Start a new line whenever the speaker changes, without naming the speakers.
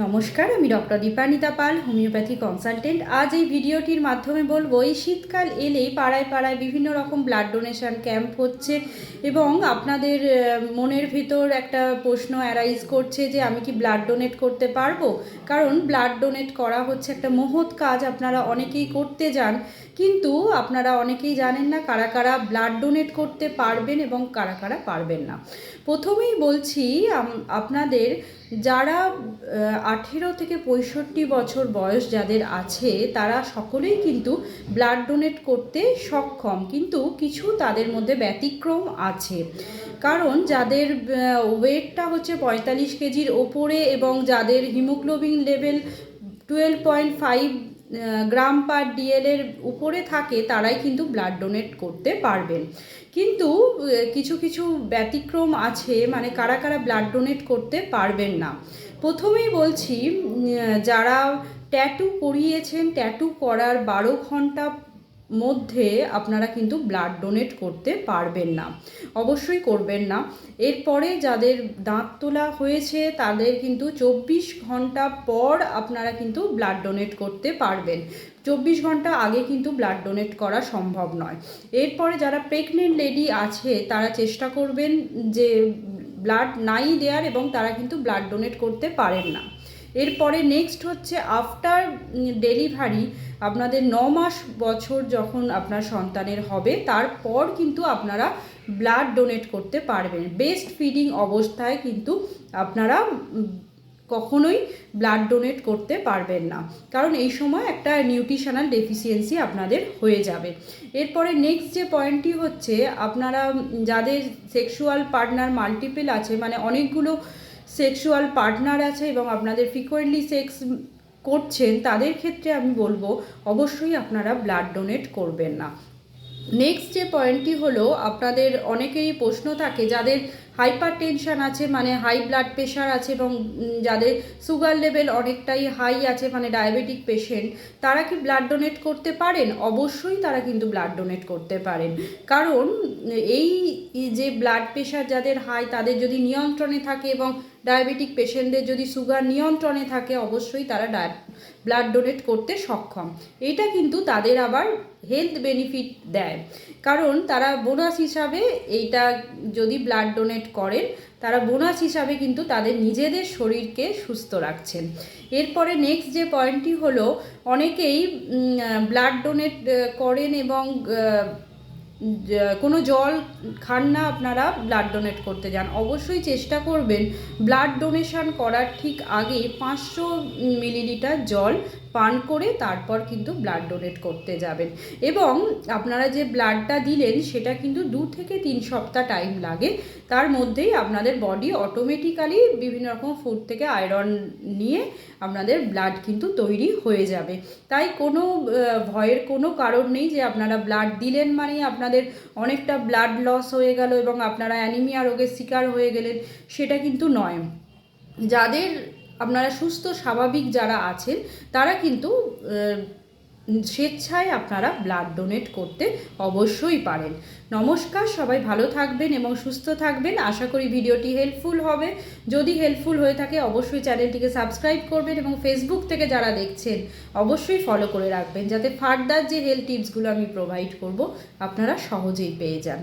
নমস্কার, আমি doctor Dipanita Pal, homeopathy consultant. আজ এই ভিডিওটির মাধ্যমে বলব, এই শীতকাল এলেই পাড়ায় পাড়ায় বিভিন্ন রকম ব্লাড ডোনেশন ক্যাম্প হচ্ছে এবং আপনাদের মনের ভিতর একটা প্রশ্ন অ্যারাইজ করছে যে আমি কি ব্লাড ডোনেট করতে পারব? কারণ ব্লাড ডোনেট করা হচ্ছে একটা মহৎ কাজ, আপনারা অনেকেই করতে যান। কিন্তু আপনারা অনেকেই জানেন না কারা কারা ব্লাড ডোনেট করতে পারবেন এবং কারা কারা পারবেন না। প্রথমেই বলছি আপনাদের যারা আঠেরো থেকে পঁয়ষট্টি বছর বয়স যাদের আছে, তারা সকলেই কিন্তু ব্লাড ডোনেট করতে সক্ষম। কিন্তু কিছু তাদের মধ্যে ব্যতিক্রম আছে। কারণ যাদের ওয়েটটা হচ্ছে পঁয়তাল্লিশ কেজির ওপরে এবং যাদের haemoglobin level twelve point five gram per ডিএলের উপরে থাকে, তারাই কিন্তু ব্লাড ডোনেট করতে পারবেন। কিন্তু কিছু কিছু ব্যতিক্রম আছে মানে কারা কারা ব্লাড ডোনেট করতে পারবেন না। প্রথমেই বলছি যারা ট্যাটু করিয়েছেন ট্যাটু করার বারো ঘণ্টা মধ্যে আপনারা কিন্তু ব্লাড ডোনেট করতে পারবেন না। অবশ্যই করবেন না। এরপরে যাদের দাঁত তোলা হয়েছে, তাদের কিন্তু চব্বিশ ঘণ্টা পর আপনারা কিন্তু ব্লাড ডোনেট করতে পারবেন। চব্বিশ ঘণ্টা আগে কিন্তু ব্লাড ডোনেট করা সম্ভব নয়। এরপরে যারা প্রেগনেন্ট লেডি আছে, তারা চেষ্টা করবেন যে ব্লাড নাই দেওয়ার এবং তারা কিন্তু ব্লাড ডোনেট করতে পারেন না। এরপরে নেক্সট হচ্ছে আফটার ডেলিভারি আপনাদের ন মাস বছর যখন আপনার সন্তানের হবে, তারপর কিন্তু আপনারা ব্লাড ডোনেট করতে পারবেন। বেস্ট ফিডিং অবস্থায় কিন্তু আপনারা কখনোই ব্লাড ডোনেট করতে পারবেন না। কারণ এই সময় একটা নিউট্রিশনাল ডেফিসিয়েন্সি আপনাদের হয়ে যাবে। এরপরে নেক্সট যে পয়েন্টটি হচ্ছে, আপনারা যাদের সেক্সুয়াল পার্টনার মাল্টিপেল আছে মানে অনেকগুলো সেক্সুয়াল পার্টনার আছে এবং আপনাদের ফ্রিকোয়েন্টলি সেক্স করছেন, তাদের ক্ষেত্রে আমি বলব, অবশ্যই আপনারা ব্লাড ডোনেট করবেন না। নেক্সট যে পয়েন্টটি হলো, আপনাদের অনেকেরই প্রশ্ন থাকে, যাদের হাইপার টেনশন আছে মানে হাই ব্লাড প্রেশার আছে এবং যাদের সুগার লেভেল অনেকটাই হাই আছে মানে ডায়াবেটিক পেশেন্ট তারা কি ব্লাড ডোনেট করতে পারেন? অবশ্যই তারা কিন্তু ব্লাড ডোনেট করতে পারেন। কারণ, এই যে ব্লাড প্রেশার যাদের হাই তাদের যদি নিয়ন্ত্রণে থাকে এবং ডায়াবেটিক পেশেন্টদের যদি সুগার নিয়ন্ত্রণে থাকে, অবশ্যই তারা ব্লাড ডোনেট করতে সক্ষম। এটা কিন্তু তাদের আবার হেলথ বেনিফিট দেয়। কারণ তারা বোনাস হিসাবে এইটা যদি ব্লাড ডোনেট করেন, তারা বোনাস হিসাবে কিন্তু তাদের নিজেদের শরীরকে সুস্থ রাখছেন। এরপরে নেক্সট যে পয়েন্টটি হলো, অনেকেই ব্লাড ডোনেট করেন এবং কোনো জল খান না আপনারা ব্লাড ডোনেট করতে যান। অবশ্যই চেষ্টা করবেন ব্লাড ডোনেশান করার ঠিক আগে পাঁচশো মিলিলিটার জল পান করে তারপর কিন্তু ব্লাড ডোনেট করতে যাবেন। এবং আপনারা যে ব্লাডটা দিলেন, সেটা কিন্তু দু থেকে তিন সপ্তাহ টাইম লাগে। তার মধ্যেই আপনাদের বডি অটোমেটিক্যালি বিভিন্ন রকম ফুড থেকে আয়রন নিয়ে আপনাদের ব্লাড কিন্তু তৈরি হয়ে যাবে। তাই কোনো ভয়ের কোনো কারণ নেই যে আপনারা ব্লাড দিলেন মানে আপনাদের অনেকটা ব্লাড লস হয়ে গেল এবং আপনারা অ্যানিমিয়া রোগের শিকার হয়ে গেলেন, সেটা কিন্তু নয়। যাদের সুস্থ, স্বাভাবিক যারা আছেন, তারা কিন্তু স্বেচ্ছায় আপনারা ব্লাড ডোনেট করতে অবশ্যই পারেন। নমস্কার, সবাই ভালো থাকবেন এবং সুস্থ থাকবেন। আশা করি ভিডিওটি হেল্পফুল হবে। যদি হেল্পফুল হয়ে থাকে, অবশ্যই চ্যানেলটিকে সাবস্ক্রাইব করবেন এবং ফেসবুক থেকে যারা দেখছেন, অবশ্যই ফলো করে রাখবেন। যাতে ফার্দার যে হেলথ টিপসগুলো আমি প্রোভাইড করব, আপনারা সহজেই পেয়ে যান।